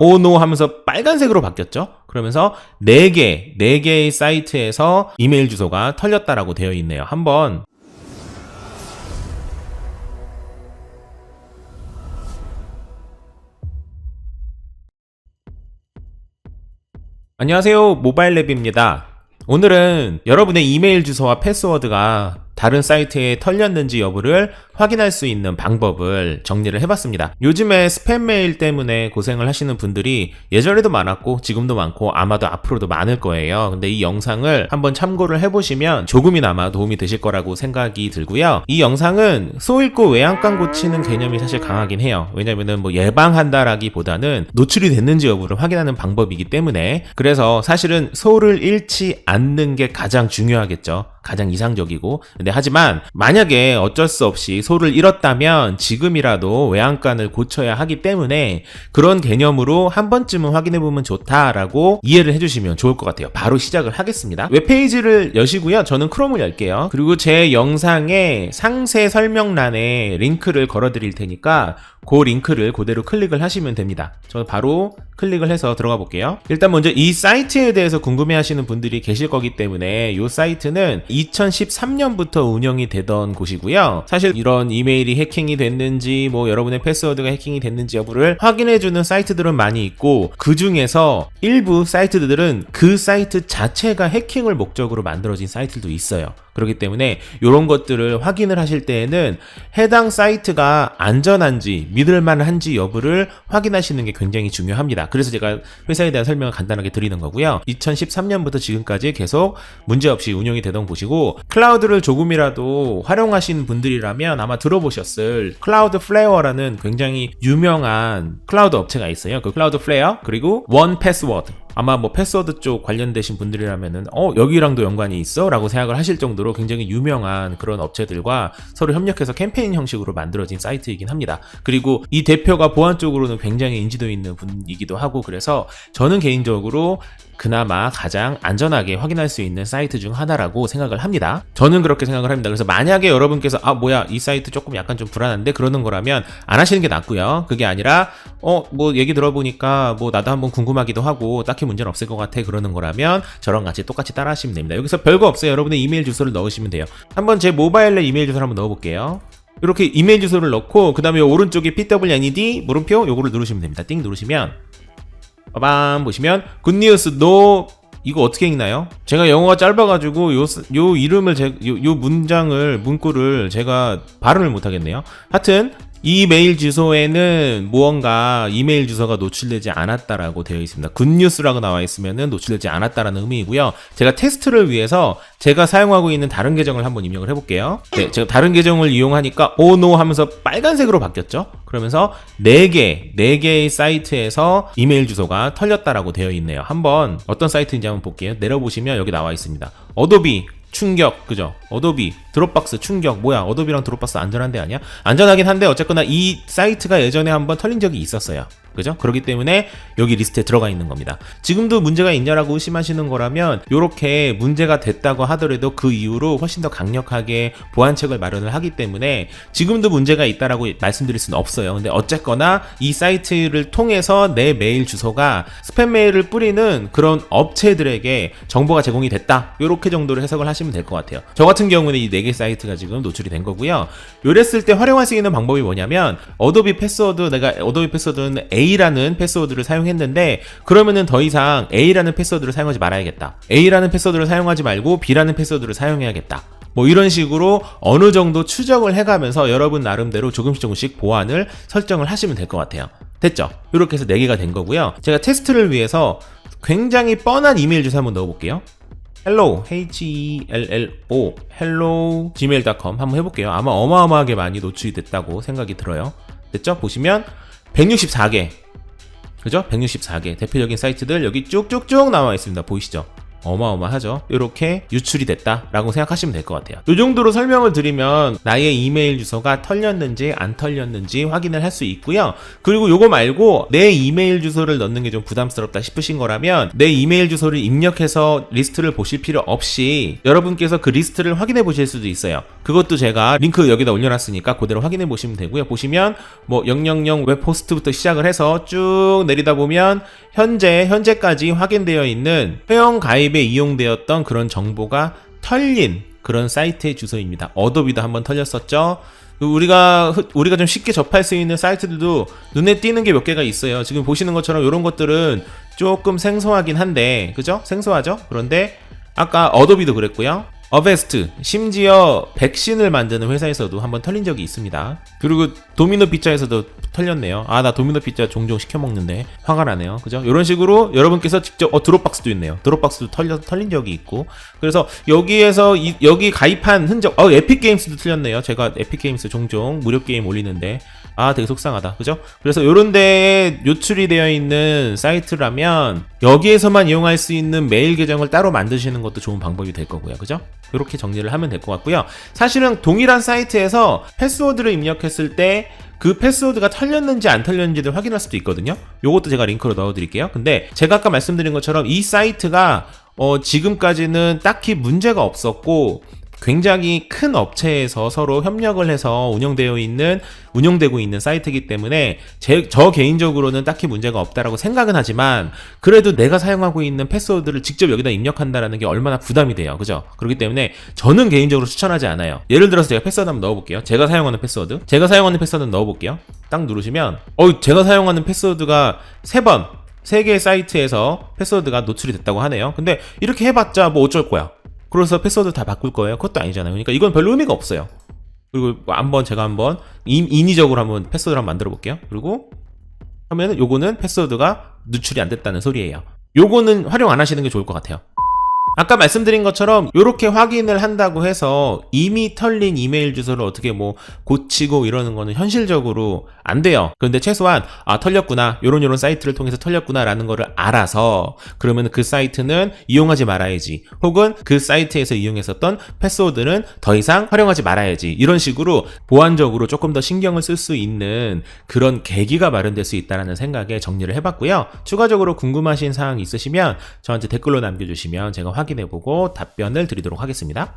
오노 하면서 빨간색으로 바뀌었죠. 그러면서 4개, 4개의 사이트에서 이메일 주소가 털렸다라고 되어 있네요. 한번 안녕하세요. 모바일 랩입니다. 오늘은 여러분의 이메일 주소와 패스워드가 다른 사이트에 털렸는지 여부를 확인할 수 있는 방법을 정리를 해봤습니다. 요즘에 스팸 메일 때문에 고생을 하시는 분들이 예전에도 많았고 지금도 많고 아마도 앞으로도 많을 거예요. 근데 이 영상을 한번 참고를 해보시면 조금이나마 도움이 되실 거라고 생각이 들고요. 이 영상은 소 읽고 외양간 고치는 개념이 사실 강하긴 해요. 왜냐면은 뭐 예방한다라기보다는 노출이 됐는지 여부를 확인하는 방법이기 때문에 그래서 사실은 소를 잃지 않는 게 가장 중요하겠죠. 가장 이상적이고. 근데 하지만 만약에 어쩔 수 없이 소를 잃었다면 지금이라도 외양간을 고쳐야 하기 때문에 그런 개념으로 한 번쯤은 확인해 보면 좋다라고 이해를 해주시면 좋을 것 같아요. 바로 시작을 하겠습니다. 웹페이지를 여시고요. 저는 크롬을 열게요. 그리고 제 영상의 상세 설명란에 링크를 걸어 드릴 테니까 그 링크를 그대로 클릭을 하시면 됩니다. 저는 바로 클릭을 해서 들어가 볼게요. 일단 먼저 이 사이트에 대해서 궁금해 하시는 분들이 계실 거기 때문에 이 사이트는 2013년부터 운영이 되던 곳이고요. 사실 이런 이메일이 해킹이 됐는지 뭐 여러분의 패스워드가 해킹이 됐는지 여부를 확인해 주는 사이트들은 많이 있고 그 중에서 일부 사이트들은 그 사이트 자체가 해킹을 목적으로 만들어진 사이트도 있어요. 그렇기 때문에 이런 것들을 확인을 하실 때에는 해당 사이트가 안전한지 믿을 만한지 여부를 확인하시는 게 굉장히 중요합니다. 그래서 제가 회사에 대한 설명을 간단하게 드리는 거고요. 2013년부터 지금까지 계속 문제없이 운영이 되던 곳이고 클라우드를 조금이라도 활용하시는 분들이라면 아마 들어보셨을 클라우드 플레어라는 굉장히 유명한 클라우드 업체가 있어요. 그 클라우드 플레어 그리고 원 패스워드 아마 뭐 패스워드 쪽 관련되신 분들이라면은 어 여기랑도 연관이 있어? 라고 생각을 하실 정도로 굉장히 유명한 그런 업체들과 서로 협력해서 캠페인 형식으로 만들어진 사이트이긴 합니다. 그리고 이 대표가 보안 쪽으로는 굉장히 인지도 있는 분이기도 하고 그래서 저는 개인적으로 그나마 가장 안전하게 확인할 수 있는 사이트 중 하나라고 생각을 합니다. 저는 그렇게 생각을 합니다. 그래서 만약에 여러분께서 아 뭐야 이 사이트 조금 약간 좀 불안한데 그러는 거라면 안 하시는 게 낫고요. 그게 아니라 어 뭐 얘기 들어보니까 뭐 나도 한번 궁금하기도 하고 딱히 문제는 없을 것 같아 그러는 거라면 저랑 같이 똑같이 따라 하시면 됩니다. 여기서 별거 없어요. 여러분의 이메일 주소를 넣으시면 돼요. 한번 제 모바일에 이메일 주소를 한번 넣어볼게요. 이렇게 이메일 주소를 넣고 그 다음에 오른쪽에 pwned 물음표 요거를 누르시면 됩니다. 띵 누르시면 빠밤 보시면 굿뉴스 노 이거 어떻게 읽나요? 제가 영어가 짧아가지고 요, 요 이름을 제, 요, 요 문장을 문구를 제가 발음을 못하겠네요. 하여튼 이 메일 주소에는 무언가 이메일 주소가 노출되지 않았다라고 되어 있습니다. 굿뉴스라고 나와 있으면은 노출되지 않았다라는 의미이고요. 제가 테스트를 위해서 제가 사용하고 있는 다른 계정을 한번 입력을 해볼게요. 네, 제가 다른 계정을 이용하니까 오노 하면서 빨간색으로 바뀌었죠. 그러면서 4개, 4개의 사이트에서 이메일 주소가 털렸다라고 되어 있네요. 한번 어떤 사이트인지 한번 볼게요. 내려보시면 여기 나와 있습니다. 어도비, 충격 그죠? 어도비 드롭박스 충격. 뭐야 어도비랑 드롭박스 안전한 데 아니야? 안전하긴 한데 어쨌거나 이 사이트가 예전에 한번 털린 적이 있었어요 그죠? 그렇기 때문에 여기 리스트에 들어가 있는 겁니다. 지금도 문제가 있냐라고 의심하시는 거라면 이렇게 문제가 됐다고 하더라도 그 이후로 훨씬 더 강력하게 보안책을 마련을 하기 때문에 지금도 문제가 있다라고 말씀드릴 수는 없어요. 근데 어쨌거나 이 사이트를 통해서 내 메일 주소가 스팸 메일을 뿌리는 그런 업체들에게 정보가 제공이 됐다. 이렇게 정도로 해석을 하시면 될 것 같아요. 저 같은 경우는 이 네 개 사이트가 지금 노출이 된 거고요. 요랬을 때 활용할 수 있는 방법이 뭐냐면 어도비 패스워드 내가 어도비 패스워드는 A 라는 패스워드를 사용했는데 그러면은 더 이상 A라는 패스워드를 사용하지 말아야겠다. A라는 패스워드를 사용하지 말고 B라는 패스워드를 사용해야겠다. 뭐 이런 식으로 어느 정도 추적을 해가면서 여러분 나름대로 조금씩 조금씩 보안을 설정을 하시면 될 것 같아요. 됐죠? 이렇게 해서 4개가 된 거고요. 제가 테스트를 위해서 굉장히 뻔한 이메일 주소 한번 넣어볼게요. hello, h-e-l-l-o, hello, gmail.com 한번 해볼게요. 아마 어마어마하게 많이 노출이 됐다고 생각이 들어요. 됐죠? 보시면 164개. 그죠? 164개. 대표적인 사이트들 여기 쭉쭉쭉 나와 있습니다. 보이시죠? 어마어마하죠. 이렇게 유출이 됐다라고 생각하시면 될 것 같아요. 이 정도로 설명을 드리면 나의 이메일 주소가 털렸는지 안 털렸는지 확인을 할 수 있고요. 그리고 요거 말고 내 이메일 주소를 넣는 게 좀 부담스럽다 싶으신 거라면 내 이메일 주소를 입력해서 리스트를 보실 필요 없이 여러분께서 그 리스트를 확인해 보실 수도 있어요. 그것도 제가 링크 여기다 올려놨으니까 그대로 확인해 보시면 되고요. 보시면 뭐 000 웹호스트부터 시작을 해서 쭉 내리다 보면 현재 현재까지 확인되어 있는 회원 가입 에 이용되었던 그런 정보가 털린 그런 사이트의 주소입니다. 어도비도 한번 털렸었죠. 우리가 흔- 우리가 좀 쉽게 접할 수 있는 사이트들도 눈에 띄는 게 몇 개가 있어요. 지금 보시는 것처럼 이런 것들은 조금 생소하긴 한데, 그죠? 생소하죠? 그런데 아까 어도비도 그랬고요. 어베스트 심지어 백신을 만드는 회사에서도 한번 털린 적이 있습니다. 그리고 도미노 피자에서도 털렸네요. 아 나 도미노 피자 종종 시켜 먹는데 화가 나네요. 그죠? 이런 식으로 여러분께서 직접 어 드롭박스도 있네요. 드롭박스도 털려 털린 적이 있고 그래서 여기에서 이- 여기 가입한 흔적 어 에픽 게임스도 틀렸네요. 제가 에픽 게임스 종종 무료 게임 올리는데 아 되게 속상하다. 그죠? 그래서 요런 데에 요출이 되어 있는 사이트라면 여기에서만 이용할 수 있는 메일 계정을 따로 만드시는 것도 좋은 방법이 될 거고요. 그죠? 이렇게 정리를 하면 될 것 같고요. 사실은 동일한 사이트에서 패스워드를 입력했을 때 그 패스워드가 털렸는지 안 털렸는지를 확인할 수도 있거든요. 요것도 제가 링크로 넣어 드릴게요. 근데 제가 아까 말씀드린 것처럼 이 사이트가 어, 지금까지는 딱히 문제가 없었고 굉장히 큰 업체에서 서로 협력을 해서 운영되어 있는 운영되고 있는 사이트이기 때문에 제, 저 개인적으로는 딱히 문제가 없다라고 생각은 하지만 그래도 내가 사용하고 있는 패스워드를 직접 여기다 입력한다라는 게 얼마나 부담이 돼요. 그죠? 그렇기 때문에 저는 개인적으로 추천하지 않아요. 예를 들어서 제가 패스워드 한번 넣어볼게요. 제가 사용하는 패스워드. 제가 사용하는 패스워드 넣어볼게요. 딱 누르시면 어 제가 사용하는 패스워드가 세 번, 세 개의 사이트에서 패스워드가 노출이 됐다고 하네요. 근데 이렇게 해봤자 뭐 어쩔 거야. 그래서 패스워드 다 바꿀 거예요. 그것도 아니잖아요. 그러니까 이건 별로 의미가 없어요. 그리고 뭐 한번 제가 한번 인, 인위적으로 한번 패스워드를 한번 만들어 볼게요. 그리고 하면은 요거는 패스워드가 누출이 안 됐다는 소리예요. 요거는 활용 안 하시는 게 좋을 것 같아요. 아까 말씀드린 것처럼 이렇게 확인을 한다고 해서 이미 털린 이메일 주소를 어떻게 뭐 고치고 이러는 거는 현실적으로 안 돼요. 그런데 최소한 아 털렸구나 요런 요런 사이트를 통해서 털렸구나라는 거를 알아서 그러면 그 사이트는 이용하지 말아야지 혹은 그 사이트에서 이용했었던 패스워드는 더 이상 활용하지 말아야지 이런 식으로 보안적으로 조금 더 신경을 쓸 수 있는 그런 계기가 마련될 수 있다라는 생각에 정리를 해봤고요. 추가적으로 궁금하신 사항 있으시면 저한테 댓글로 남겨주시면 제가 확인해보고 답변을 드리도록 하겠습니다.